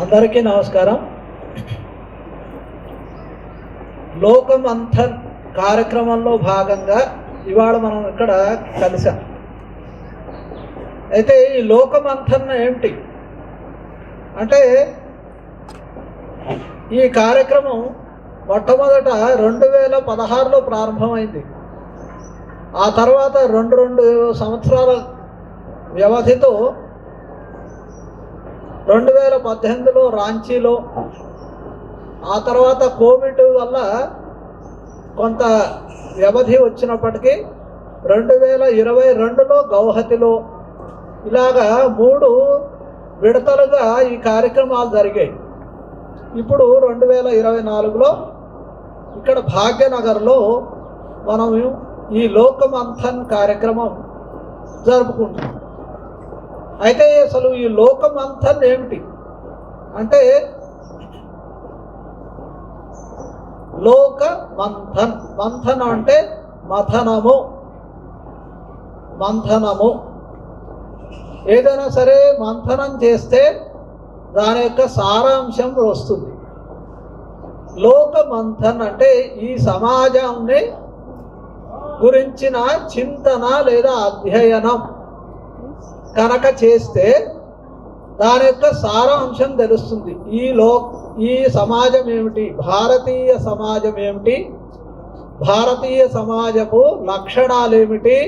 అందరికీ నమస్కారం. లోకమంథన్ కార్యక్రమంలో భాగంగా ఇవాళ మనం ఇక్కడ కలిసాం అయితే ఈ లోకమంథన్ ఏమిటి అంటే ఈ కార్యక్రమం మొట్టమొదట రెండు వేల పదహారులో ప్రారంభమైంది. ఆ తర్వాత రెండు రెండు సంవత్సరాల వ్యవధితో రెండు వేల పద్దెనిమిదిలో రాంచీలో ఆ తర్వాత కోవిడ్ వల్ల కొంత వ్యవధి వచ్చినప్పటికీ రెండు వేల ఇరవై రెండులో గౌహతిలో ఇలాగా మూడు విడతలుగా ఈ కార్యక్రమాలు జరిగాయి. ఇప్పుడు రెండు వేల ఇరవై నాలుగులో ఇక్కడ భాగ్యనగర్లో మనం ఈ లోకమంథన్ కార్యక్రమం జరుపుకుంటున్నాం. అయితే అసలు ఈ లోకమంథన్ ఏమిటి? అంటే లోక మంథన్. మంథన్ అంటే మథనము. మంథనము. ఏదైనా సరే మంథనం చేస్తే దాని యొక్క సారాంశం వస్తుంది. లోక మంథన్ అంటే ఈ సమాజాన్ని గురించిన చింతన లేదా అధ్యయనం. కనుక చేస్తే దాని యొక్క సారాంశం తెలుస్తుంది. ఈ లో ఈ సమాజం ఏమిటి భారతీయ సమాజం ఏమిటి భారతీయ సమాజపు లక్షణాలు ఏమిటి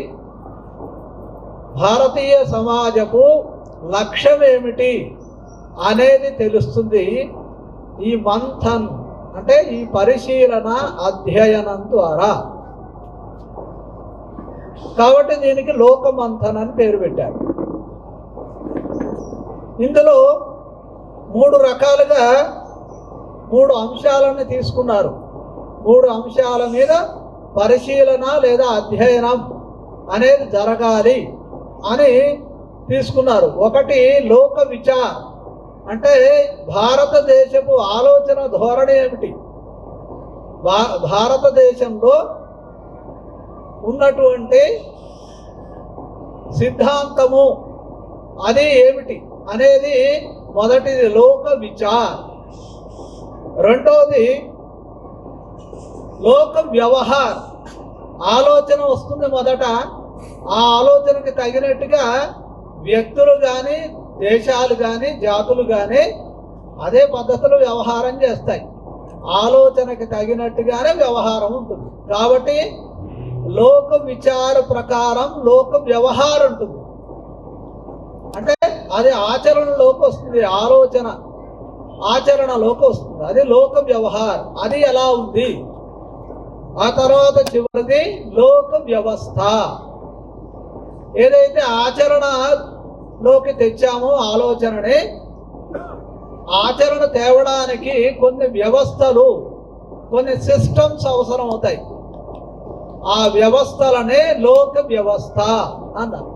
భారతీయ సమాజపు లక్ష్యం ఏమిటి అనేది తెలుస్తుంది ఈ మంథన్ అంటే ఈ పరిశీలన అధ్యయనం ద్వారా. కాబట్టి దీనికి లోకమంథన్ అని పేరు పెట్టారు. ఇందులో మూడు రకాలుగా మూడు అంశాలను తీసుకున్నారు. మూడు అంశాల మీద పరిశీలన లేదా అధ్యయనం అనేది జరగాలి అని తీసుకున్నారు. ఒకటి లోక విచార్. అంటే భారతదేశపు ఆలోచన ధోరణి ఏమిటి? భా భారతదేశంలో ఉన్నటువంటి సిద్ధాంతము అది ఏమిటి? అనేది మొదటిది లోక విచార్. రెండవది లోక వ్యవహార్. ఆలోచన వస్తుంది మొదట. ఆ ఆలోచనకి తగినట్టుగా వ్యక్తులు కానీ దేశాలు కానీ జాతులు కానీ అదే పద్ధతిలో వ్యవహారం చేస్తాయి. ఆలోచనకి తగినట్టుగానే వ్యవహారం ఉంటుంది. కాబట్టి లోక విచార ప్రకారం లోక వ్యవహారం ఉంటుంది. అంటే అది ఆచరణలోకి వస్తుంది ఆలోచన ఆచరణలోకి వస్తుంది. అది లోక వ్యవహార్. అది ఎలా ఉంది? ఆ తర్వాత చివరిది లోక వ్యవస్థ. ఏదైతే ఆచరణలోకి తెచ్చామో ఆలోచనని ఆచరణ తేవడానికి కొన్ని వ్యవస్థలు కొన్ని సిస్టమ్స్ అవసరం అవుతాయి ఆ వ్యవస్థలనే లోక వ్యవస్థ అన్నారు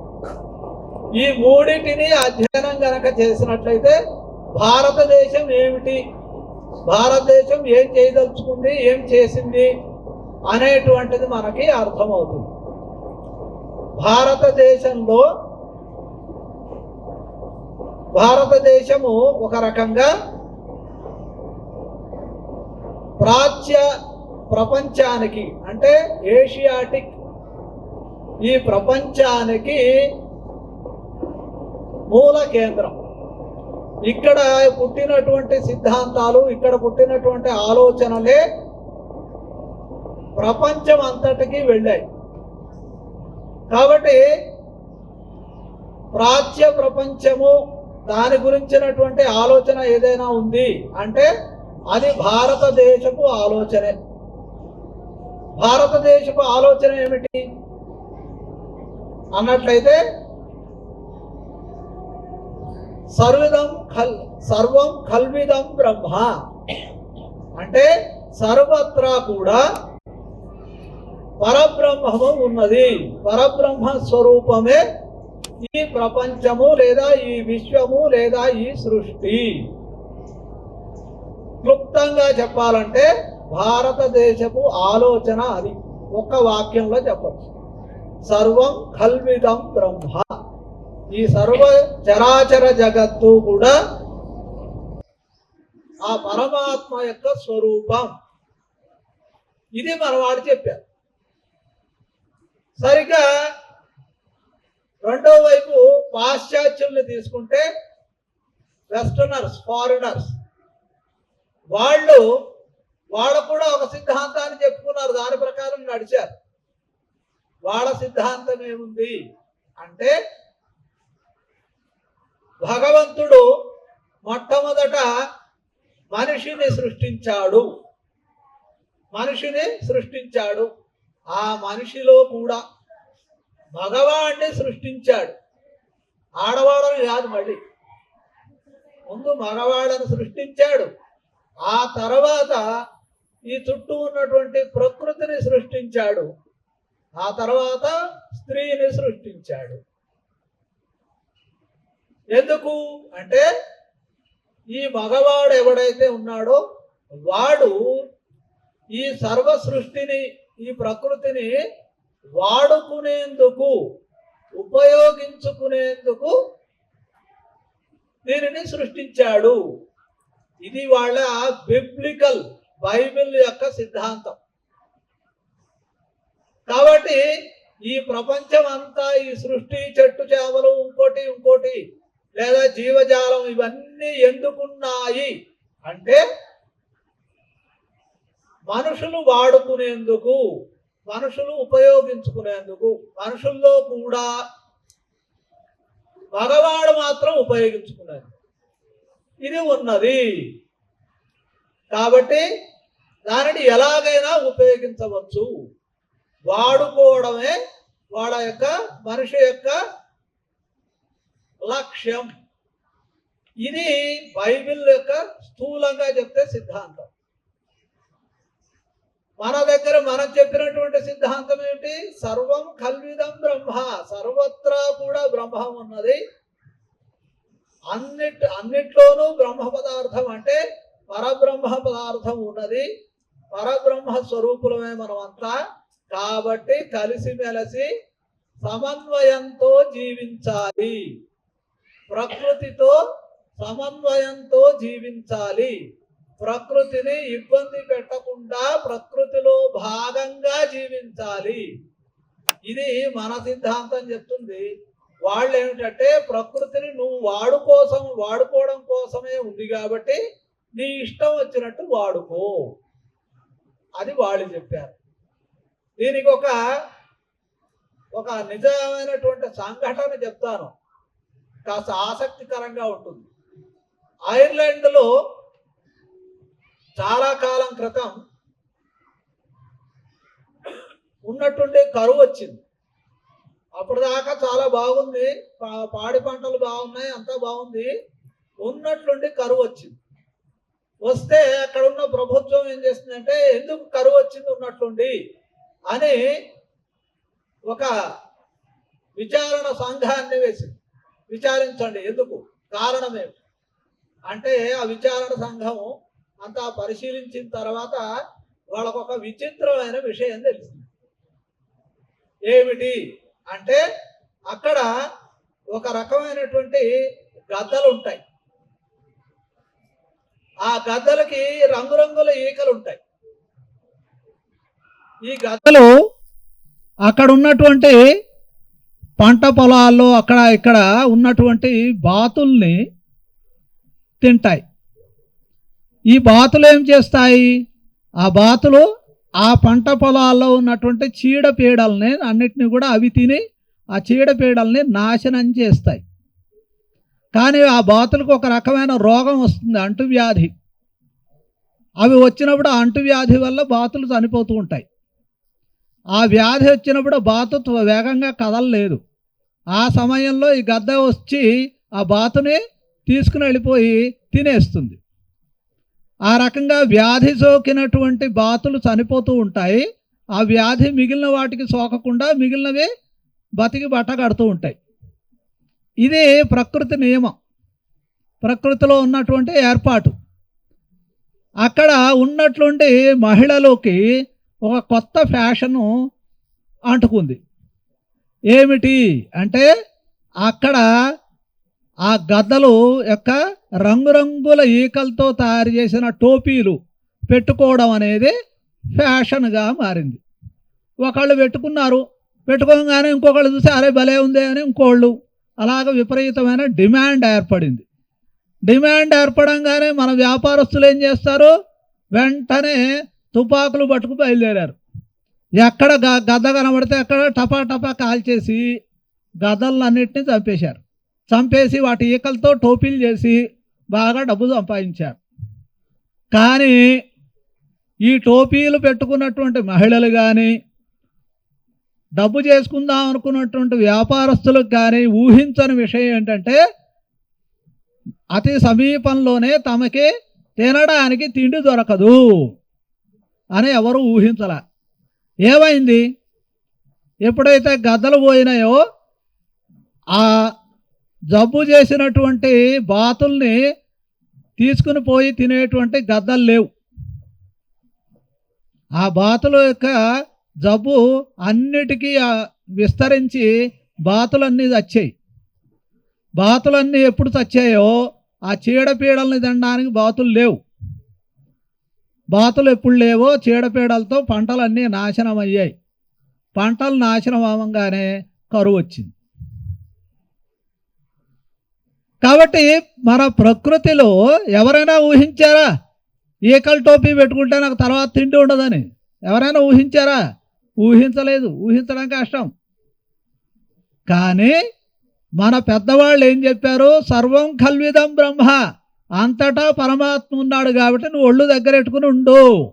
ఈ మూడింటిని అధ్యయనం గనక చేసినట్లయితే భారతదేశం ఏమిటి? భారతదేశం ఏం చేయదలుచుకుంది? ఏం చేసింది? అనేటువంటిది మనకి అర్థమవుతుంది. భారతదేశంలో భారతదేశము ఒక రకంగా ప్రాచ్య ప్రపంచానికి అంటే ఏషియాటిక్ ఈ ప్రపంచానికి మూల కేంద్రం. ఇక్కడ పుట్టినటువంటి సిద్ధాంతాలు ఇక్కడ పుట్టినటువంటి ఆలోచనలే ప్రపంచం అంతటికి వెళ్ళాయి. కాబట్టి ప్రాచ్య ప్రపంచము దాని గురించినటువంటి ఆలోచన ఏదైనా ఉంది అంటే అది భారతదేశపు ఆలోచనే. భారతదేశపు ఆలోచన ఏమిటి? అన్నట్లయితే సర్వదం ఖల్ సర్వం కల్విదం బ్రహ్మ. అంటే సర్వత్రా కూడా పరబ్రహ్మము ఉన్నది. పరబ్రహ్మ స్వరూపమే ఈ ప్రపంచము లేదా ఈ విశ్వము లేదా ఈ సృష్టి. క్లుప్తంగా చెప్పాలంటే భారతదేశపు ఆలోచన అది. ఒక వాక్యంలో చెప్పచ్చు. సర్వం కల్విదం బ్రహ్మ. ఈ సర్వ చరాచర జగత్తు కూడా ఆ పరమాత్మ యొక్క స్వరూపం. ఇది మనవాడు చెప్పారు సరిగ్గా రెండో వైపు పాశ్చాత్యుల్ని తీసుకుంటే వెస్టర్నర్స్ ఫారినర్స్ వాళ్ళు వాళ్ళు కూడా ఒక సిద్ధాంతాన్ని చెప్పుకున్నారు. దాని ప్రకారం నడిచారు. వాళ్ళ సిద్ధాంతం ఏముంది? అంటే భగవంతుడు మొట్టమొదట మనిషిని సృష్టించాడు. మనిషిని సృష్టించాడు. ఆ మనిషిలో కూడా మగవాడిని సృష్టించాడు. ఆడవాళ్ళని కాదు మళ్ళీ. ముందు మగవాడని సృష్టించాడు. ఆ తర్వాత ఈ చుట్టూ ఉన్నటువంటి ప్రకృతిని సృష్టించాడు. ఆ తర్వాత స్త్రీని సృష్టించాడు. ఎందుకు? అంటే ఈ మగవాడు ఎవడైతే ఉన్నాడో వాడు ఈ సర్వ సృష్టిని ఈ ప్రకృతిని వాడుకునేందుకు ఉపయోగించుకునేందుకు దీనిని సృష్టించాడు. ఇది వాళ్ళ బిబ్లికల్ బైబిల్ యొక్క సిద్ధాంతం. కాబట్టి ఈ ప్రపంచం అంతా ఈ సృష్టి చెట్టు చేమలు ఇంకోటి ఇంకోటి లేదా జీవజాలం ఇవన్నీ ఎందుకున్నాయి? అంటే మనుషులు వాడుకునేందుకు మనుషులు ఉపయోగించుకునేందుకు మనుషుల్లో కూడా మగవాడు మాత్రం ఉపయోగించుకునేది. ఇది ఉన్నది. కాబట్టి దానిని ఎలాగైనా ఉపయోగించవచ్చు. వాడుకోవడమే వాడ యొక్క మనిషి యొక్క లక్ష్యం. ఇది బైబిల్ యొక్క స్థూలంగా చెప్తే సిద్ధాంతం. మన దగ్గర మనం చెప్పినటువంటి సిద్ధాంతం ఏమిటి సర్వం కల్విదం బ్రహ్మ సర్వత్రా కూడా బ్రహ్మం ఉన్నది. అన్నిట్ అన్నిట్లోనూ బ్రహ్మ పదార్థం అంటే పరబ్రహ్మ పదార్థం ఉన్నది. పరబ్రహ్మ స్వరూపులమే మనమంతా. కాబట్టి కలిసిమెలిసి సమన్వయంతో జీవించాలి. ప్రకృతితో సమన్వయంతో జీవించాలి. ప్రకృతిని ఇబ్బంది పెట్టకుండా ప్రకృతిలో భాగంగా జీవించాలి. ఇది మన సిద్ధాంతం చెప్తుంది. వాళ్ళు ఏమిటంటే ప్రకృతిని నువ్వు వాడు కోసం వాడుకోవడం కోసమే ఉంది కాబట్టి నీ ఇష్టం వచ్చినట్టు వాడుకో. అది వాళ్ళు చెప్పారు. దీనికి ఒక ఒక నిజమైనటువంటి సంఘటన చెప్తాను. కాస్త ఆసక్తికరంగా ఉంటుంది. ఐర్లాండ్లో చాలా కాలం క్రితం ఉన్నట్టుండే కరువు వచ్చింది. అప్పుడు దాకా చాలా బాగుంది. పా- పాడి పంటలు బాగున్నాయి అంతా బాగుంది. ఉన్నట్లుండి కరువు వచ్చింది. వస్తే అక్కడ ఉన్న ప్రభుత్వం ఏం చేస్తుందంటే ఎందుకు కరువు వచ్చింది ఉన్నట్లుండి అని ఒక విచారణ సంఘాన్ని వేసింది. విచారించండి. ఎందుకు? కారణం అంటే ఆ విచారణ సంఘం అంతా పరిశీలించిన తర్వాత వాళ్ళకు ఒక విచిత్రమైన విషయం తెలిసింది ఏమిటి అంటే అక్కడ ఒక రకమైనటువంటి గద్దలు ఉంటాయి ఆ గద్దలకి రంగురంగుల ఈకలు ఉంటాయి ఈ గద్దలు అక్కడ ఉన్నటువంటి పంట పొలాల్లో అక్కడ ఇక్కడ ఉన్నటువంటి బాతుల్ని తింటాయి. ఈ బాతులు ఏం చేస్తాయి? ఆ బాతులు ఆ పంట పొలాల్లో ఉన్నటువంటి చీడపీడల్ని అన్నిటిని కూడా అవి తిని ఆ చీడపీడల్ని నాశనం చేస్తాయి. కానీ ఆ బాతులకు ఒక రకమైన రోగం వస్తుంది అంటువ్యాధి. అవి వచ్చినప్పుడు ఆ అంటువ్యాధి వల్ల బాతులు చనిపోతూ ఉంటాయి. ఆ వ్యాధి వచ్చినప్పుడు బాతు త్వ- వేగంగా కదలలేదు. ఆ సమయంలో ఈ గద్ద వచ్చి ఆ బాతుని తీసుకుని వెళ్ళిపోయి తినేస్తుంది. ఆ రకంగా వ్యాధి సోకినటువంటి బాతులు చనిపోతూ ఉంటాయి. ఆ వ్యాధి మిగిలిన వాటికి సోకకుండా మిగిలినవి బతికి బట్ట కడుతూ ఉంటాయి. ఇది ప్రకృతి నియమం. ప్రకృతిలో ఉన్నటువంటి ఏర్పాటు. అక్కడ ఉన్నటువంటి మహిళలోకి ఒక కొత్త ఫ్యాషను అంటుకుంది. ఏమిటి అంటే అక్కడ ఆ గద్దలు యొక్క రంగురంగుల ఈకలతో తయారు చేసిన టోపీలు పెట్టుకోవడం అనేది ఫ్యాషన్గా మారింది. ఒకళ్ళు పెట్టుకున్నారు పెట్టుకోగానే ఇంకొకళ్ళు చూసి అరే భలే ఉంది అని ఇంకోళ్ళు అలాగ విపరీతమైన డిమాండ్ ఏర్పడింది. డిమాండ్ ఏర్పడంగానే మన వ్యాపారస్తులు ఏం చేస్తారు? వెంటనే తుపాకులు పట్టుకు బయలుదేరారు. ఎక్కడ గ- గద్ద కనబడితే అక్కడ టపా టపా కాల్చేసి గద్దలన్నింటినీ చంపేశారు. చంపేసి వాటి ఈకలతో టోపీలు చేసి బాగా డబ్బు సంపాదించారు. కానీ ఈ టోపీలు పెట్టుకున్నటువంటి మహిళలు కానీ డబ్బు చేసుకుందాం అనుకున్నటువంటి వ్యాపారస్తులకు కానీ ఊహించని విషయం ఏంటంటే అతి సమీపంలోనే తమకి తినడానికి తిండి దొరకదు అని ఎవరు ఊహించలే. ఏమైంది? ఎప్పుడైతే గద్దలు పోయినాయో ఆ జబ్బు చేసినటువంటి బాతుల్ని తీసుకుని పోయి తినేటువంటి గద్దలు లేవు. ఆ బాతుల యొక్క జబ్బు అన్నిటికీ విస్తరించి బాతులన్నీ చచ్చాయి. బాతులన్నీ ఎప్పుడు చచ్చాయో ఆ చీడపీడల్ని తినడానికి బాతులు లేవు. బాతులు ఎప్పుడు లేవో చీడపీడలతో పంటలన్నీ నాశనం అయ్యాయి పంటలు నాశనం అవ్వగానే కరువు వచ్చింది. కాబట్టి మన ప్రకృతిలో ఎవరైనా ఊహించారా? ఈకల టోపీ పెట్టుకుంటే నాకు తర్వాత తిండి ఉండదని. ఎవరైనా ఊహించారా? ఊహించలేదు. ఊహించడం కష్టం. కానీ మన పెద్దవాళ్ళు ఏం చెప్పారు? సర్వం కల్విదం బ్రహ్మ. అంతటా పరమాత్మ ఉన్నాడు కాబట్టి నువ్వు ఒళ్ళు దగ్గర పెట్టుకుని ఉండు.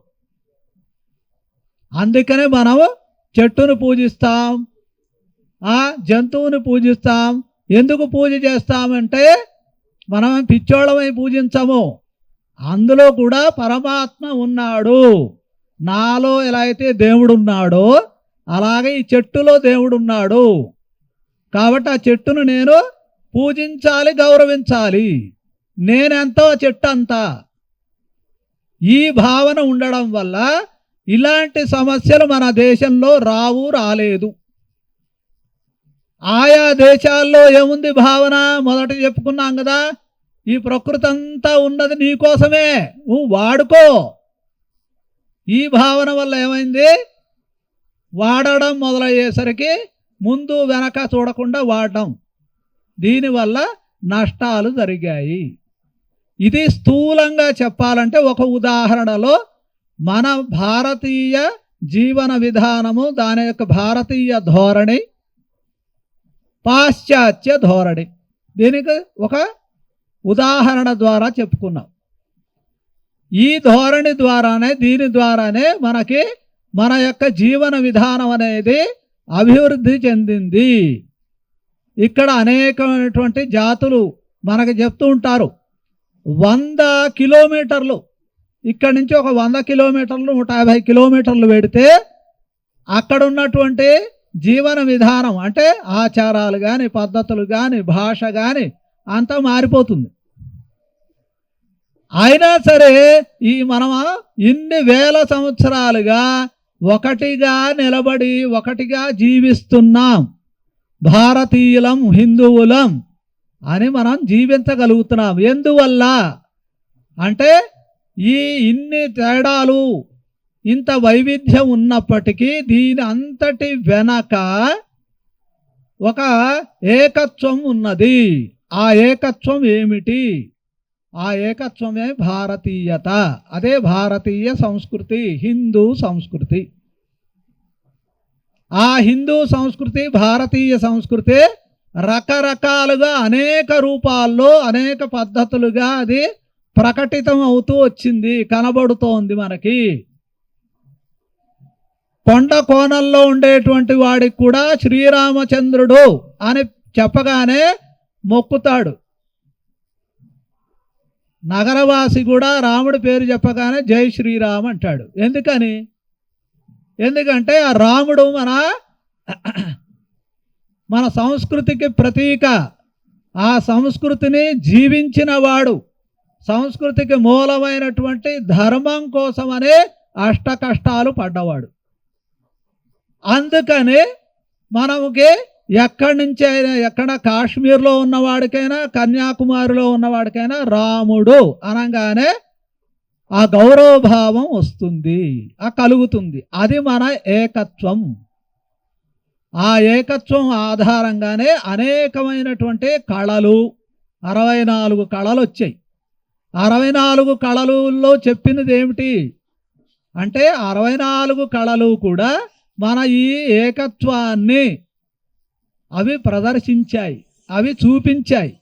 అందుకనే మనం చెట్టును పూజిస్తాం. ఆ జంతువుని పూజిస్తాం. ఎందుకు పూజ చేస్తామంటే మనం పిచ్చోళమై పూజించము. అందులో కూడా పరమాత్మ ఉన్నాడు. నాలో ఎలా అయితే దేవుడు ఉన్నాడో అలాగే ఈ చెట్టులో దేవుడు ఉన్నాడు కాబట్టి ఆ చెట్టును నేను పూజించాలి గౌరవించాలి. నేనెంతో చెట్టు అంతా ఈ భావన ఉండడం వల్ల ఇలాంటి సమస్యలు మన దేశంలో రావు రాలేదు. ఆయా దేశాల్లో ఏముంది భావన? మొదట చెప్పుకున్నాం కదా ఈ ప్రకృతి అంతా ఉన్నది నీకోసమే నువ్వు వాడుకో. ఈ భావన వల్ల ఏమైంది? వాడడం మొదలయ్యేసరికి ముందు వెనక చూడకుండా వాడడం. దీనివల్ల నష్టాలు జరిగాయి. ఇది స్థూలంగా చెప్పాలంటే ఒక ఉదాహరణలో మన భారతీయ జీవన విధానము దాని యొక్క భారతీయ ధోరణి పాశ్చాత్య ధోరణి. దీనికి ఒక ఉదాహరణ ద్వారా చెప్పుకున్నాం. ఈ ధోరణి ద్వారానే దీని ద్వారానే మనకి మన యొక్క జీవన విధానం అనేది అభివృద్ధి చెందింది. ఇక్కడ అనేకమైనటువంటి జాతులు మనకు చెప్తూ ఉంటారు. వంద కిలోమీటర్లు. ఇక్కడి నుంచి ఒక వంద కిలోమీటర్లు నూట యాభై కిలోమీటర్లు పెడితే అక్కడ ఉన్నటువంటి జీవన విధానం అంటే ఆచారాలు కానీ పద్ధతులు కానీ భాష కానీ అంతా మారిపోతుంది. అయినా సరే ఈ మనం ఇన్ని వేల సంవత్సరాలుగా ఒకటిగా నిలబడి ఒకటిగా జీవిస్తున్నాం. భారతీయులం హిందువులం అని మనం జీవించగలుగుతున్నాం. ఎందువల్ల? అంటే ఈ ఇన్ని తేడాలు ఇంత వైవిధ్యం ఉన్నప్పటికీ దీని అంతటి వెనక ఒక ఏకత్వం ఉన్నది. ఆ ఏకత్వం ఏమిటి? ఆ ఏకత్వమే భారతీయత. అదే భారతీయ సంస్కృతి హిందూ సంస్కృతి. ఆ హిందూ సంస్కృతి భారతీయ సంస్కృతి రకరకాలుగా అనేక రూపాల్లో అనేక పద్ధతులుగా అది ప్రకటితం అవుతూ వచ్చింది కనబడుతోంది మనకి. కొండ కోణంలో ఉండేటువంటి వాడికి కూడా శ్రీరామచంద్రుడు అని చెప్పగానే మొక్కుతాడు. నగరవాసి కూడా రాముడి పేరు చెప్పగానే జై శ్రీరామ్ అంటాడు. ఎందుకని? ఎందుకంటే ఆ రాముడు మన మన సంస్కృతికి ప్రతీక. ఆ సంస్కృతిని జీవించిన వాడు సంస్కృతికి మూలమైనటువంటి ధర్మం కోసమనే అష్ట కష్టాలు పడ్డవాడు. అందుకని మనముకి ఎక్కడి నుంచి అయినా ఎక్కడ కాశ్మీర్లో ఉన్నవాడికైనా కన్యాకుమారిలో ఉన్నవాడికైనా రాముడు అనగానే ఆ గౌరవభావం వస్తుంది. ఆ కలుగుతుంది. అది మన ఏకత్వం. ఆ ఏకత్వం ఆధారంగానే అనేకమైనటువంటి కళలు అరవై నాలుగు కళలు వచ్చాయి. అరవై నాలుగు కళలలో చెప్పినది ఏమిటి? అంటే అరవై నాలుగు కళలు కూడా మన ఈ ఏకత్వాన్ని అవి ప్రదర్శించాయి అవి చూపించాయి.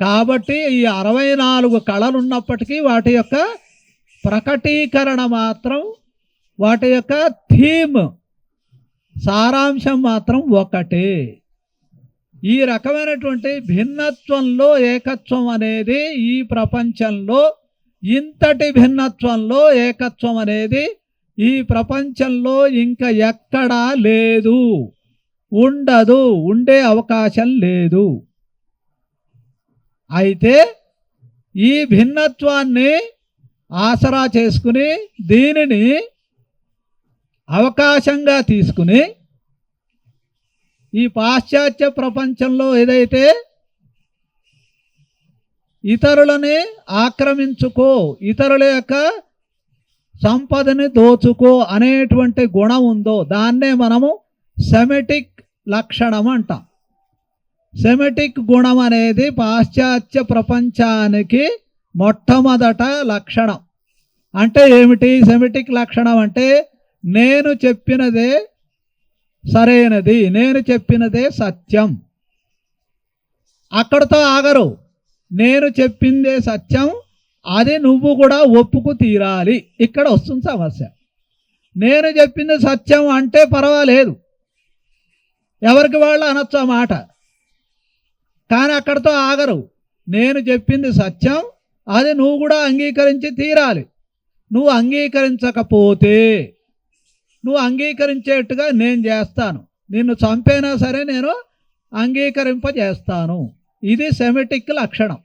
కాబట్టి ఈ అరవై నాలుగు కళలు ఉన్నప్పటికీ వాటి యొక్క ప్రకటీకరణ మాత్రం వాటి యొక్క థీమ్ సారాంశం మాత్రం ఒకటే. ఈ రకమైనటువంటి భిన్నత్వంలో ఏకత్వం అనేది ఈ ప్రపంచంలో ఇంతటి భిన్నత్వంలో ఏకత్వం అనేది ఈ ప్రపంచంలో ఇంకా ఎక్కడా లేదు. ఉండదు ఉండే అవకాశం లేదు. అయితే ఈ భిన్నత్వాన్ని ఆసరా చేసుకుని దీనిని అవకాశంగా తీసుకుని ఈ పాశ్చాత్య ప్రపంచంలో ఏదైతే ఇతరులని ఆక్రమించుకో ఇతరుల యొక్క సంపదని దోచుకో అనేటువంటి గుణం ఉందో దాన్నే మనము సెమెటిక్ లక్షణం అంటాం. సెమెటిక్ గుణం అనేది పాశ్చాత్య ప్రపంచానికి మొట్టమొదట లక్షణం. అంటే ఏమిటి? సెమెటిక్ లక్షణం అంటే నేను చెప్పినదే సరైనది నేను చెప్పినదే సత్యం. అక్కడతో ఆగరు. నేను చెప్పిందే సత్యం అది నువ్వు కూడా ఒప్పుకు తీరాలి. ఇక్కడ వస్తుంది సమస్య. నేను చెప్పింది సత్యం అంటే పర్వాలేదు. ఎవరికి వాళ్ళు అనొచ్చు మాట. కానీ అక్కడతో ఆగరు. నేను చెప్పింది సత్యం అది నువ్వు కూడా అంగీకరించి తీరాలి. నువ్వు అంగీకరించకపోతే నువ్వు అంగీకరించేట్టుగా నేను చేస్తాను. నిన్ను చంపైనా సరే నేను అంగీకరింపజేస్తాను. ఇది సెమెటిక్ లక్షణం.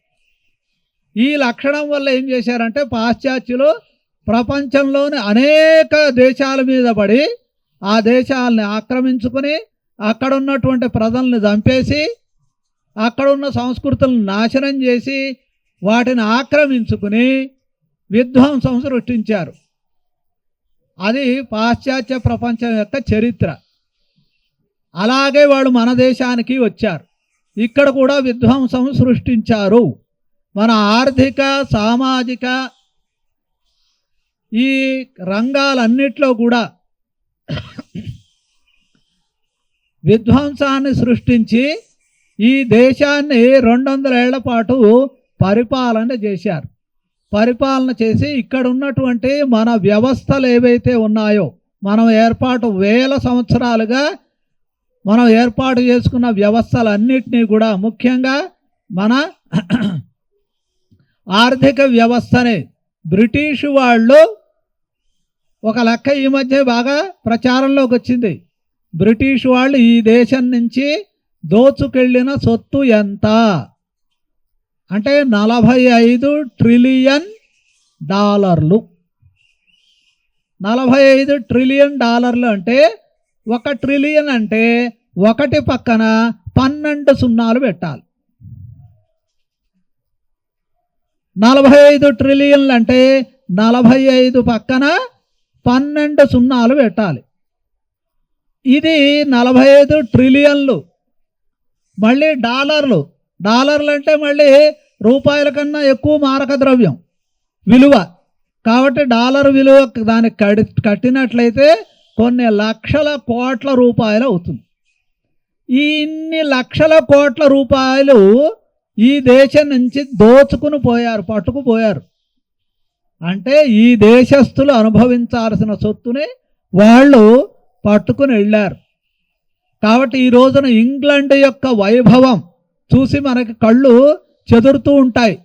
ఈ లక్షణం వల్ల ఏం చేశారంటే పాశ్చాత్యులు ప్రపంచంలోని అనేక దేశాల మీద పడి ఆ దేశాలని ఆక్రమించుకుని అక్కడ ఉన్నటువంటి ప్రజల్ని చంపేసి అక్కడ ఉన్న సంస్కృతులను నాశనం చేసి వాటిని ఆక్రమించుకుని విధ్వంసం సృష్టించారు. అది పాశ్చాత్య ప్రపంచం యొక్క చరిత్ర. అలాగే వాళ్ళు మన దేశానికి వచ్చారు. ఇక్కడ కూడా విధ్వంసం సృష్టించారు. మన ఆర్థిక సామాజిక ఈ రంగాలన్నిట్లో కూడా విధ్వంసాన్ని సృష్టించి ఈ దేశాన్ని రెండు వందల ఏళ్ళ పాటు పరిపాలన చేశారు. పరిపాలన చేసి ఇక్కడ ఉన్నటువంటి మన వ్యవస్థలు ఏవైతే ఉన్నాయో మనం ఏర్పాటు వేల సంవత్సరాలుగా మనం ఏర్పాటు చేసుకున్న వ్యవస్థలన్నిటినీ కూడా ముఖ్యంగా మన ఆర్థిక వ్యవస్థని. బ్రిటిష్ వాళ్ళు ఒక లెక్క ఈ మధ్య బాగా ప్రచారంలోకి వచ్చింది. బ్రిటిష్ వాళ్ళు ఈ దేశం నుంచి దోచుకెళ్ళిన సొత్తు ఎంత? అంటే నలభై ఐదు ట్రిలియన్ డాలర్లు. నలభై ఐదు ట్రిలియన్ డాలర్లు అంటే ఒక ట్రిలియన్ అంటే ఒకటి పక్కన పన్నెండు సున్నాలు పెట్టాలి. నలభై ఐదు ట్రిలియన్లు అంటే నలభై ఐదు పక్కన పన్నెండు సున్నాలు పెట్టాలి. ఇది నలభై ఐదు ట్రిలియన్లు. మళ్ళీ డాలర్లు. డాలర్లు అంటే మళ్ళీ రూపాయల కన్నా ఎక్కువ మారక ద్రవ్యం విలువ. కాబట్టి డాలర్ విలువ దానికి కడి కట్టినట్లయితే కొన్ని లక్షల కోట్ల రూపాయలు అవుతుంది. ఈ ఇన్ని లక్షల కోట్ల రూపాయలు ఈ దేశం నుంచి దోచుకుని పోయారు పట్టుకుపోయారు. అంటే ఈ దేశస్తులు అనుభవించాల్సిన సొత్తుని వాళ్ళు పట్టుకుని వెళ్ళారు. కాబట్టి ఈ రోజున ఇంగ్లాండ్ యొక్క వైభవం చూసి మనకి కళ్ళు చెదురుతూ ఉంటాయి.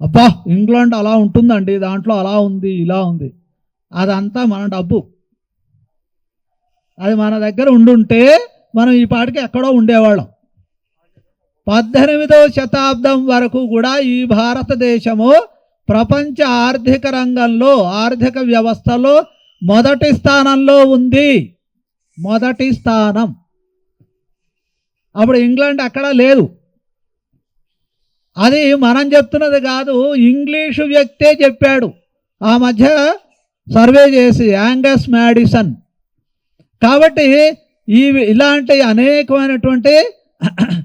అబ్బా ఇంగ్లాండ్ అలా ఉంటుందండి దాంట్లో అలా ఉంది ఇలా ఉంది. అదంతా మన డబ్బు. అది మన దగ్గర ఉండుంటే మనం ఈ పాటికి ఎక్కడో ఉండేవాళ్ళం. పద్దెనిమిదవ శతాబ్దం వరకు కూడా ఈ భారతదేశము ప్రపంచ ఆర్థిక రంగంలో ఆర్థిక వ్యవస్థలో మొదటి స్థానంలో ఉంది. మొదటి స్థానం. అప్పుడు ఇంగ్లాండ్ అక్కడ లేదు. అది మనం చెప్తున్నది కాదు ఇంగ్లీషు వ్యక్తే చెప్పాడు. ఆ మధ్య సర్వే చేసి యాంగస్ మ్యాడిసన్ కాబట్టి ఈ ఇలాంటి అనేకమైనటువంటి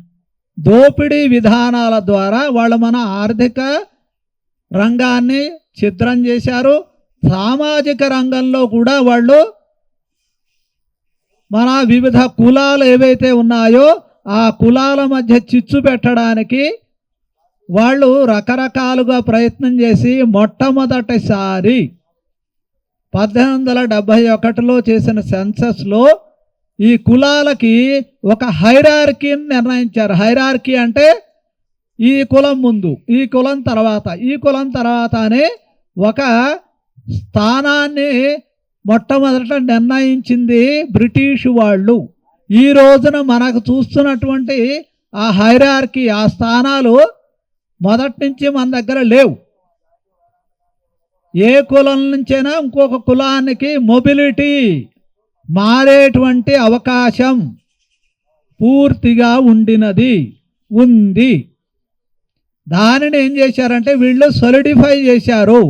దోపిడీ విధానాల ద్వారా వాళ్ళు మన ఆర్థిక రంగాన్ని చిత్రం చేశారు. సామాజిక రంగంలో కూడా వాళ్ళు మన వివిధ కులాలు ఏవైతే ఉన్నాయో ఆ కులాల మధ్య చిచ్చు పెట్టడానికి వాళ్ళు రకరకాలుగా ప్రయత్నం చేసి మొట్టమొదటిసారి పద్దెనిమిది వందల డెబ్భై ఒకటిలో చేసిన సెన్సస్లో ఈ కులాలకి ఒక హైరార్కీని నిర్ణయించారు. హైరార్కీ అంటే ఈ కులం ముందు ఈ కులం తర్వాత ఈ కులం తర్వాత ఒక స్థానాన్ని మొట్టమొదట నిర్ణయించింది బ్రిటిష్ వాళ్ళు. ఈ రోజున మనకు చూస్తున్నటువంటి ఆ హైరార్కీ ఆ స్థానాలు మొదటి నుంచి మన దగ్గర లేవు. ఏ కులం నుంచైనా ఇంకొక కులానికి మొబిలిటీ మారేటువంటి అవకాశం పూర్తిగా ఉండినది ఉంది. దానిని ఏం చేశారంటే వీళ్ళు సొలిడిఫై చేశారు.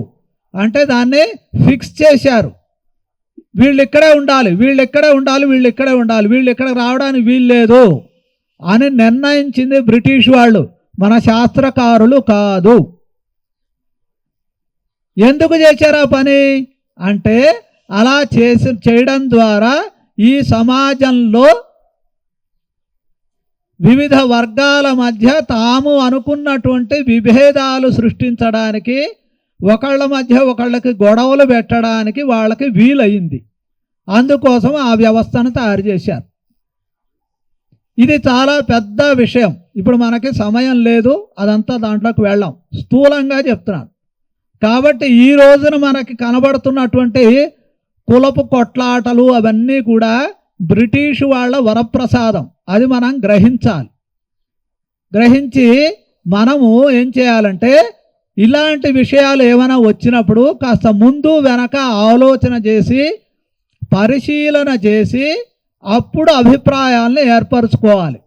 అంటే దాన్ని ఫిక్స్ చేశారు. వీళ్ళు ఇక్కడే ఉండాలి వీళ్ళు ఇక్కడే ఉండాలి వీళ్ళు ఇక్కడే ఉండాలి వీళ్ళు ఇక్కడ రావడానికి వీలు లేదు అని నిర్ణయించింది బ్రిటిష్ వాళ్ళు. మన శాస్త్రకారులు కాదు. ఎందుకు చేశారు ఆ పని? అంటే అలా చేసి చేయడం ద్వారా ఈ సమాజంలో వివిధ వర్గాల మధ్య తాము అనుకున్నటువంటి విభేదాలు సృష్టించడానికి ఒకళ్ళ మధ్య ఒకళ్ళకి గొడవలు పెట్టడానికి వాళ్ళకి వీలయింది. అందుకోసం ఆ వ్యవస్థను తయారు చేశారు. ఇది చాలా పెద్ద విషయం. ఇప్పుడు మనకి సమయం లేదు అదంతా దాంట్లోకి వెళ్ళాం. స్థూలంగా చెప్తున్నాను. కాబట్టి ఈ రోజున మనకి కనబడుతున్నటువంటి కులపు కొట్లాటలు అవన్నీ కూడా బ్రిటిష్ వాళ్ళ వరప్రసాదం. అది మనం గ్రహించాలి. గ్రహించి మనము ఏం చేయాలంటే ఇలాంటి విషయాలు ఏమైనా వచ్చినప్పుడు కాస్త ముందు వెనక ఆలోచన చేసి పరిశీలన చేసి అప్పుడు అభిప్రాయాలను ఏర్పరచుకోవాలి.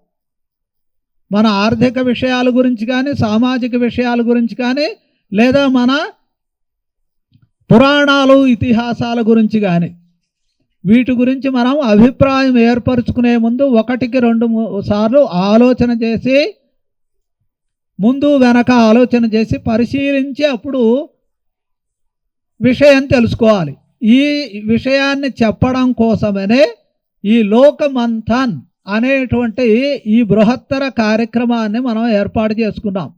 మన ఆర్థిక విషయాల గురించి కానీ సామాజిక విషయాల గురించి కానీ లేదా మన పురాణాలు ఇతిహాసాల గురించి కానీ. వీటి గురించి మనం అభిప్రాయం ఏర్పరచుకునే ముందు ఒకటికి రెండు మూ- సార్లు ఆలోచన చేసి ముందు వెనక ఆలోచన చేసి పరిశీలించి అప్పుడు విషయం తెలుసుకోవాలి. ఈ విషయాన్ని చెప్పడం కోసమనే ఈ లోకమంతన్ అనేటువంటి ఈ బృహత్తర కార్యక్రమాన్ని మనం ఏర్పాటు చేసుకున్నాం.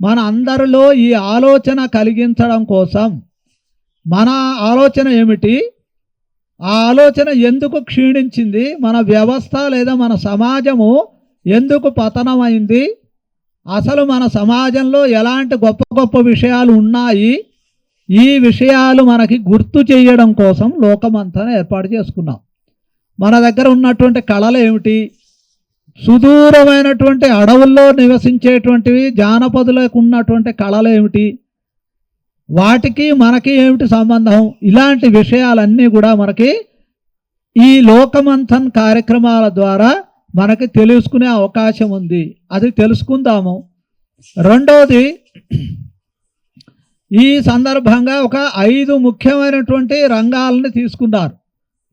మన అందరిలో ఈ ఆలోచన కలిగించడం కోసం మన ఆలోచన ఏమిటి? ఆ ఆలోచన ఎందుకు క్షీణించింది? మన వ్యవస్థ లేదా మన సమాజము ఎందుకు పతనమైంది? అసలు మన సమాజంలో ఎలాంటి గొప్ప గొప్ప విషయాలు ఉన్నాయి? ఈ విషయాలు మనకి గుర్తు చేయడం కోసం లోకమంతా ఏర్పాటు చేసుకున్నాం. మన దగ్గర ఉన్నటువంటి కళలు ఏమిటి? సుదూరమైనటువంటి అడవుల్లో నివసించేటువంటివి జానపదులకు ఉన్నటువంటి కళలు ఏమిటి? వాటికి మనకి ఏమిటి సంబంధం? ఇలాంటి విషయాలన్నీ కూడా మనకి ఈ లోకమంథన్ కార్యక్రమాల ద్వారా మనకి తెలుసుకునే అవకాశం ఉంది. అది తెలుసుకుందాము. రెండవది ఈ సందర్భంగా ఒక ఐదు ముఖ్యమైనటువంటి రంగాలను తీసుకున్నారు.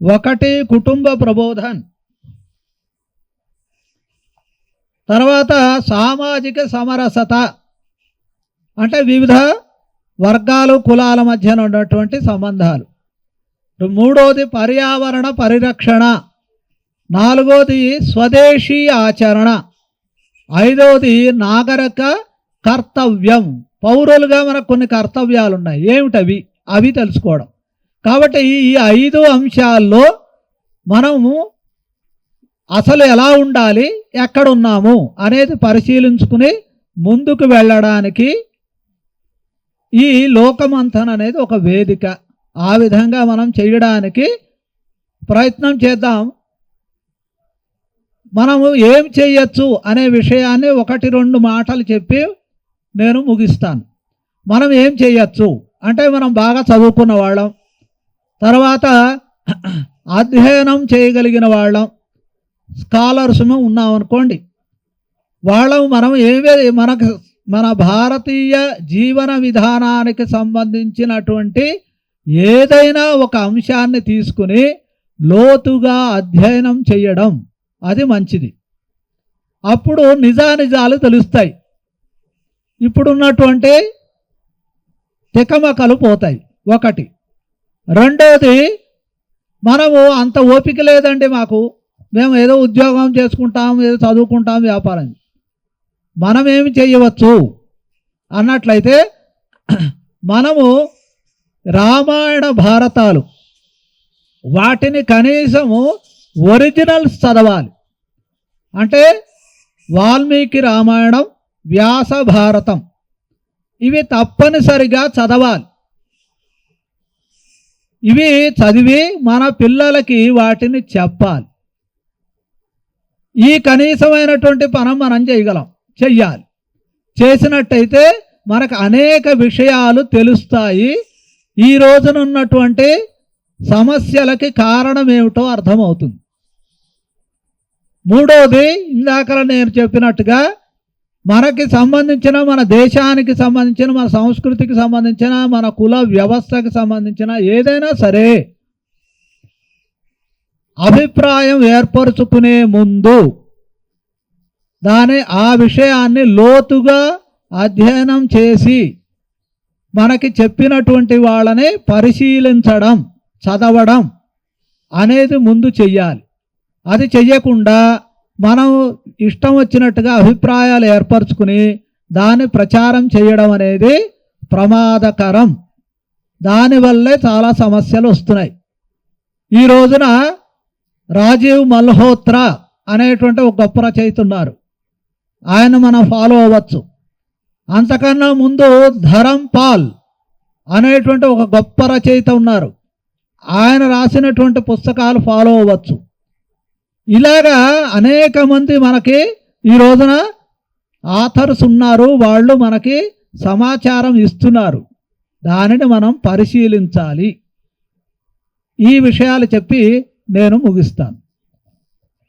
ఒకటి కుటుంబ ప్రబోధన్. తర్వాత సామాజిక సమరసత. అంటే వివిధ వర్గాలు కులాల మధ్యన ఉన్నటువంటి సంబంధాలు. మూడోది పర్యావరణ పరిరక్షణ. నాలుగోది స్వదేశీ ఆచరణ. ఐదవది నాగరిక కర్తవ్యం. పౌరులుగా మనకు కొన్ని కర్తవ్యాలు ఉన్నాయి ఏమిటవి? అవి తెలుసుకోవడం. కాబట్టి ఈ ఐదు అంశాల్లో మనము అసలు ఎలా ఉండాలి ఎక్కడున్నాము అనేది పరిశీలించుకుని ముందుకు వెళ్ళడానికి ఈ లోకమంథన్ అనేది ఒక వేదిక. ఆ విధంగా మనం చేయడానికి ప్రయత్నం చేద్దాం. మనము ఏం చేయొచ్చు అనే విషయాన్ని ఒకటి రెండు మాటలు చెప్పి నేను ముగిస్తాను. మనం ఏం చేయొచ్చు? అంటే మనం బాగా చదువుకున్న వాళ్ళం. తర్వాత అధ్యయనం చేయగలిగిన వాళ్ళం స్కాలర్స్ ఉన్నామనుకోండి. వాళ్ళం మనం ఏవే మనకు మన భారతీయ జీవన విధానానికి సంబంధించినటువంటి ఏదైనా ఒక అంశాన్ని తీసుకుని లోతుగా అధ్యయనం చేయడం అది మంచిది. అప్పుడు నిజానిజాలు తెలుస్తాయి. ఇప్పుడున్నటువంటి తికమకలు పోతాయి. ఒకటి రెండవది మనము అంత ఓపిక లేదండి మాకు. మేము ఏదో ఉద్యోగం చేసుకుంటాం ఏదో చదువుకుంటాం వ్యాపారం. మనమేమి చేయవచ్చు? అన్నట్లయితే మనము రామాయణ భారతాలు. వాటిని కనీసము ఒరిజినల్స్ చదవాలి. అంటే వాల్మీకి రామాయణం వ్యాస భారతం. ఇవి తప్పనిసరిగా చదవాలి. ఇవి చదివి మన పిల్లలకి వాటిని చెప్పాలి. ఈ కనీసమైనటువంటి పనం మనం చేయగలం చెయ్యాలి. చేసినట్టయితే మనకు అనేక విషయాలు తెలుస్తాయి. ఈ రోజునున్నటువంటి సమస్యలకి కారణం ఏమిటో అర్థమవుతుంది. మూడోది ఇందాక నేను చెప్పినట్టుగా మనకి సంబంధించిన మన దేశానికి సంబంధించిన మన సంస్కృతికి సంబంధించిన మన కుల వ్యవస్థకి సంబంధించిన ఏదైనా సరే అభిప్రాయం ఏర్పరచుకునే ముందు దాని ఆ విషయాన్ని లోతుగా అధ్యయనం చేసి మనకి చెప్పినటువంటి వాళ్ళని పరిశీలించడం చదవడం అనేది ముందు చెయ్యాలి. అది చెయ్యకుండా మనం ఇష్టం వచ్చినట్టుగా అభిప్రాయాలు ఏర్పరచుకుని దాన్ని ప్రచారం చేయడం అనేది ప్రమాదకరం. దానివల్లే చాలా సమస్యలు వస్తున్నాయి. ఈ రోజున రాజీవ్ మల్హోత్రా అనేటువంటి ఒక గొప్ప రచయిత ఉన్నారు. ఆయన మనం ఫాలో అవ్వచ్చు. అంతకన్నా ముందు ధరం పాల్ అనేటువంటి ఒక గొప్ప రచయిత ఉన్నారు. ఆయన రాసినటువంటి పుస్తకాలు ఫాలో అవ్వచ్చు. ఇలాగా అనేక మంది మనకి ఈ రోజున ఆథర్స్ ఉన్నారు వాళ్ళు మనకి సమాచారం ఇస్తున్నారు. దానిని మనం పరిశీలించాలి. ఈ విషయాలు చెప్పి నేను ముగిస్తాను.